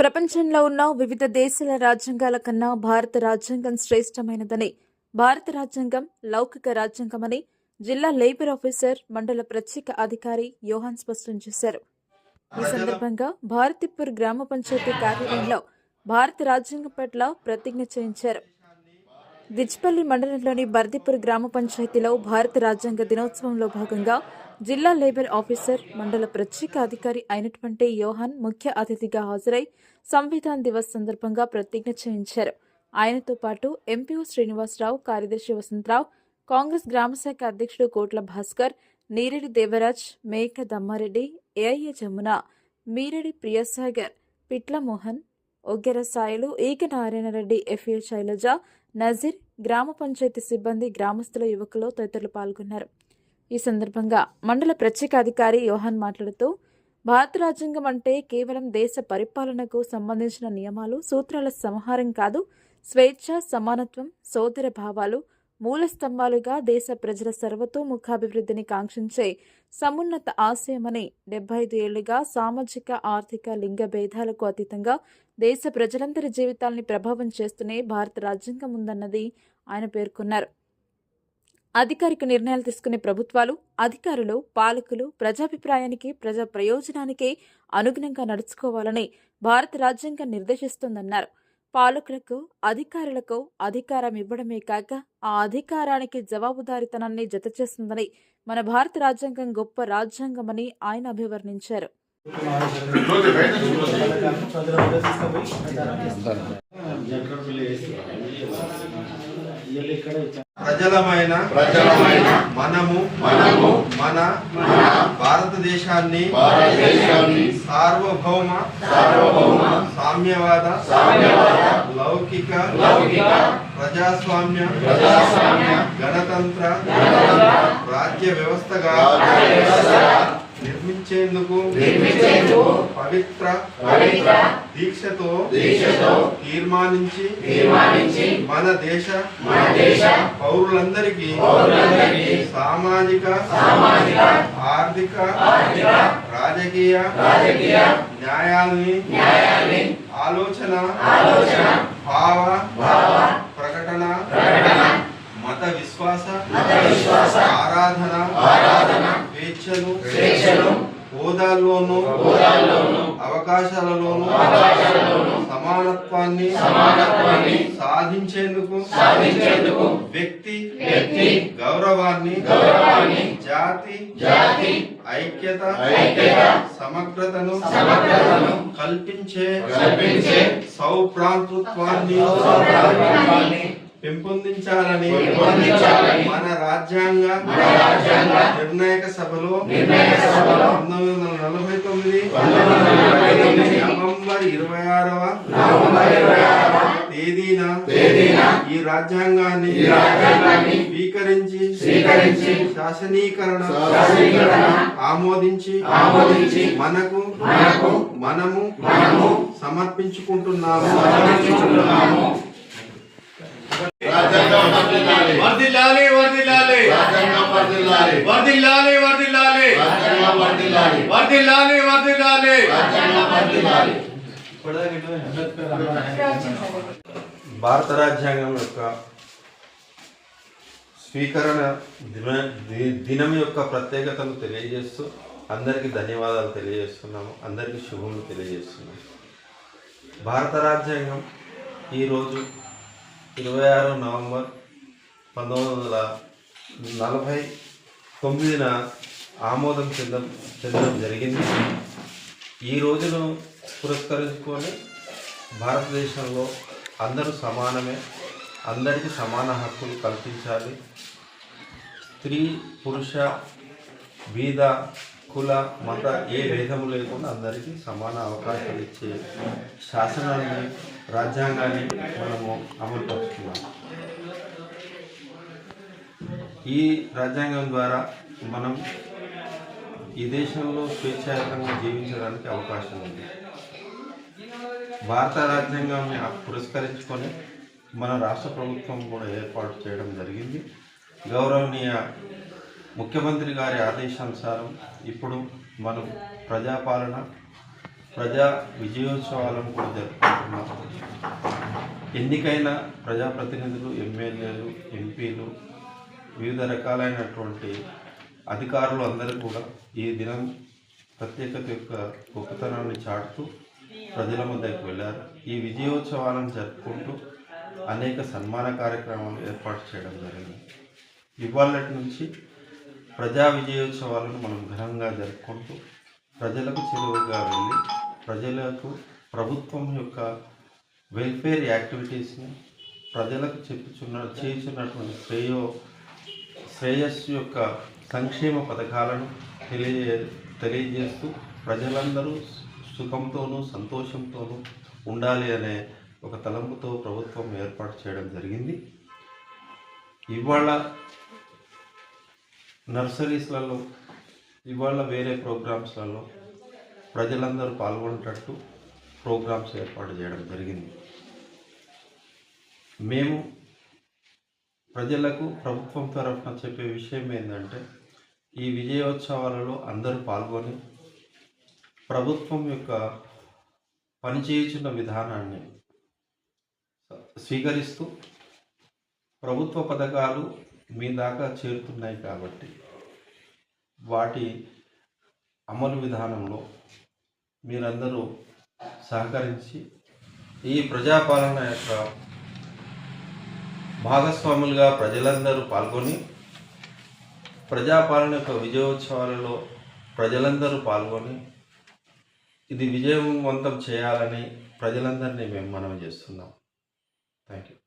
ప్రపంచంలో ఉన్న వివిధ దేశాల రాజ్యాంగాల కన్నా భారత రాజ్యాంగం శ్రేష్టమైనదని భారత రాజ్యాంగం లౌకిక రాజ్యాంగమని జిల్లా లేబర్ ఆఫీసర్ మండల ప్రత్యేక అధికారి యోహాన్ స్పష్టం చేశారు. ఈ సందర్భంగా భారతిపూర్ గ్రామ పంచాయతీ కార్యాలయంలో భారత రాజ్యాంగం పట్ల ప్రతిజ్ఞ చేయించారు. దిచ్పల్లి మండలంలోని బర్దిపూర్ గ్రామ పంచాయతీలో భారత రాజ్యాంగ దినోత్సవంలో భాగంగా జిల్లా లేబర్ ఆఫీసర్ మండల ప్రత్యేక అధికారి అయినటువంటి యోహాన్ ముఖ్య అతిథిగా హాజరై సంవిధాన్ దివస్ సందర్భంగా ప్రతిజ్ఞ చేయించారు. ఆయనతో పాటు ఎంపీఓ శ్రీనివాసరావు కార్యదర్శి వసంతరావు కాంగ్రెస్ గ్రామశాఖ అధ్యక్షుడు కోట్ల భాస్కర్ నీరెడి దేవరాజ్ మేక దమ్మారెడ్డి ఏఐఏ జమున మీరెడి ప్రియసాగర్ పిట్ల మోహన్ ఒగ్గెర సాయిలు ఈక నారాయణరెడ్డి ఎఫ్ఏ శైలజ నజీర్ గ్రామ పంచాయతీ సిబ్బంది గ్రామస్తుల యువకులు తదితరులు పాల్గొన్నారు. ఈ సందర్భంగా మండల ప్రత్యేక అధికారి యోహాన్ మాట్లాడుతూ భారత రాజ్యాంగం అంటే కేవలం దేశ పరిపాలనకు సంబంధించిన నియమాలు సూత్రాల సంహారం కాదు స్వేచ్ఛ సమానత్వం సోదర భావాలు మూల స్తంభాలుగా దేశ ప్రజల సర్వతోముఖాభివృద్ధిని కాంక్షించే సమున్నత ఆశయమని డెబ్బై ఐదు ఏళ్ళుగా సామాజిక ఆర్థిక లింగ భేదాలకు అతీతంగా దేశ ప్రజలందరి జీవితాల్ని ప్రభావం చేస్తూనే భారత రాజ్యాంగం ఉందన్నది ఆయన పేర్కొన్నారు. అధికారిక నిర్ణయాలు తీసుకునే ప్రభుత్వాలు అధికారులు పాలకులు ప్రజాభిప్రాయానికి ప్రజా ప్రయోజనానికి అనుగుణంగా నడుచుకోవాలని భారత రాజ్యాంగం నిర్దేశిస్తోందన్నారు. పాలకులకు అధికారులకు అధికారం ఇవ్వడమే కాక ఆ అధికారానికి జవాబుదారీతనాన్ని జతచేస్తుందని మన భారత రాజ్యాంగం గొప్ప రాజ్యాంగమని ఆయన అభివర్ణించారు. ప్రజలమైన ప్రజలమైన మనము మనము మన భారతదేశాన్ని భారతదేశాన్ని సార్వభౌమ సార్వభౌమ సామ్యవాద సామ్యవాద లౌకిక లౌకిక ప్రజాస్వామ్య ప్రజాస్వామ్య గణతంత్ర రాజ్య వ్యవస్థగా రాజ్య వ్యవస్థగా నిర్మించేందుకు నిర్మించేందుకు పవిత్ర పవిత్ర దీక్షతో దీక్షతో తీర్మానించి తీర్మానించి మన దేశ మన దేశ పౌరులందరికీ పౌరులందరికీ సామాజిక సామాజిక ఆర్థిక ఆర్థిక రాజకీయ రాజకీయ న్యాయాల్ని ఆలోచన ఆలోచన భావ భావ ప్రకటన ప్రకటన మత విశ్వాస మత విశ్వాస ఆరాధన హోదాల్లోనూ అవకాశాలలోనూ సమానత్వాన్ని సాధించేందుకు వ్యక్తి వ్యక్తి గౌరవాన్ని జాతి జాతి ఐక్యత సమగ్రతను కల్పించే సౌభ్రాతృత్వాన్ని సౌభ్రాతృత్వాన్ని పెంపొందించాలని మన రాజ్యాంగ నిర్ణాయక సభలో పంతొమ్మిది వందల నలభై తొమ్మిది పంతొమ్మిది వందల నలభై తొమ్మిది నవంబర్ ఇరవై ఆరవ నవంబర్ ఇరవై ఆరవ తేదీన తేదీన ఈ రాజ్యాంగాన్ని ఈ రాజ్యాంగాన్ని స్వీకరించి స్వీకరించి శాసనీకరణ శాసనీకరణ ఆమోదించి ఆమోదించి మనకు మనకు మనము మనము సమర్పించుకుంటున్నాము. సమర్పించుకుంటున్నాము. వర్దిల్లాలి వర్దిల్లాలి వర్దిల్లాలి వర్దిల్లాలి వర్దిల్లాలి వర్దిల్లాలి రాజ్యాంగం వర్ధిల్లాలి. భారత రాజ్యాంగం యొక్క స్వీకరణ దిన దినం యొక్క ప్రత్యేకతను తెలియజేస్తూ అందరికీ ధన్యవాదాలు తెలియజేస్తున్నాము. అందరికీ శుభములు తెలియజేస్తున్నాము. భారత రాజ్యాంగం ఈరోజు ఇరవై ఆరు నవంబర్ పంతొమ్మిది వందల నలభై తొమ్మిదిన ఆమోదం చెందడం చెందడం జరిగింది. ఈ రోజును పురస్కరించుకొని భారతదేశంలో అందరూ సమానమే అందరికీ సమాన హక్కులు కల్పించాలి. స్త్రీ పురుష బీద కుల మత ఏ భేదము లేకుండా అందరికీ సమాన అవకాశాలు ఇచ్చే శాసనాన్ని రాజ్యాంగాన్ని మనము అమలుపరుస్తున్నాం ఈ రాజ్యాంగం ద్వారా మనం ఈ దేశంలో స్వేచ్ఛాయుతంగా జీవించడానికి అవకాశం ఉంది. భారత రాజ్యాంగాన్ని పురస్కరించుకొని మన రాష్ట్ర ప్రభుత్వం కూడా ఏర్పాటు చేయడం జరిగింది. గౌరవనీయ ముఖ్యమంత్రి గారి ఆదేశానుసారం ఇప్పుడు మనం ప్రజాపాలన ప్రజా విజయోత్సవాలను కూడా జరుపుకుంటున్నాం. ఎన్నికైన ప్రజాప్రతినిధులు ఎమ్మెల్యేలు ఎంపీలు వివిధ రకాలైనటువంటి అధికారులు అందరూ కూడా ఈ దినం ప్రత్యేకత యొక్క గొప్పతనాన్ని చాటుతూ ప్రజల మధ్యకు వెళ్ళారు. ఈ విజయోత్సవాలను జరుపుకుంటూ అనేక సన్మాన కార్యక్రమాలు ఏర్పాటు చేయడం జరిగింది. ఇవాళ నుంచి ప్రజా విజయోత్సవాలను మనం ఘనంగా జరుపుకుంటూ ప్రజలకు చెరువుగా వెళ్ళి ప్రజలకు ప్రభుత్వం యొక్క వెల్ఫేర్ యాక్టివిటీస్ని ప్రజలకు చెప్పుచున్న చేయుచున్నటువంటి శ్రేయో శ్రేయస్సు యొక్క సంక్షేమ పథకాలను తెలియజే తెలియజేస్తూ ప్రజలందరూ సుఖంతోనూ సంతోషంతోనూ ఉండాలి అనే ఒక తలంపుతో ప్రభుత్వం ఏర్పాటు చేయడం జరిగింది. ఇవాళ నర్సరీస్లలో ఇవాళ వేరే ప్రోగ్రామ్స్లలో ప్రజలందరూ పాల్గొనేటట్టు ప్రోగ్రామ్స్ ఏర్పాటు చేయడం జరిగింది. మేము ప్రజలకు ప్రభుత్వం తరఫున చెప్పే విషయం ఏంటంటే ఈ విజయోత్సవాలలో అందరూ పాల్గొని ప్రభుత్వం యొక్క పనిచేయుచున్న విధానాన్ని స్వీకరిస్తూ ప్రభుత్వ పథకాలు మీ దాకా చేరుతున్నాయి కాబట్టి వాటి అమలు విధానంలో మీరందరూ సహకరించి ఈ ప్రజాపాలన యొక్క భాగస్వాములుగా ప్రజలందరూ పాల్గొని ప్రజాపాలన యొక్క విజయోత్సవాలలో ప్రజలందరూ పాల్గొని ఇది విజయవంతం చేయాలని ప్రజలందరినీ మేము మనవి చేస్తున్నాం. Thank you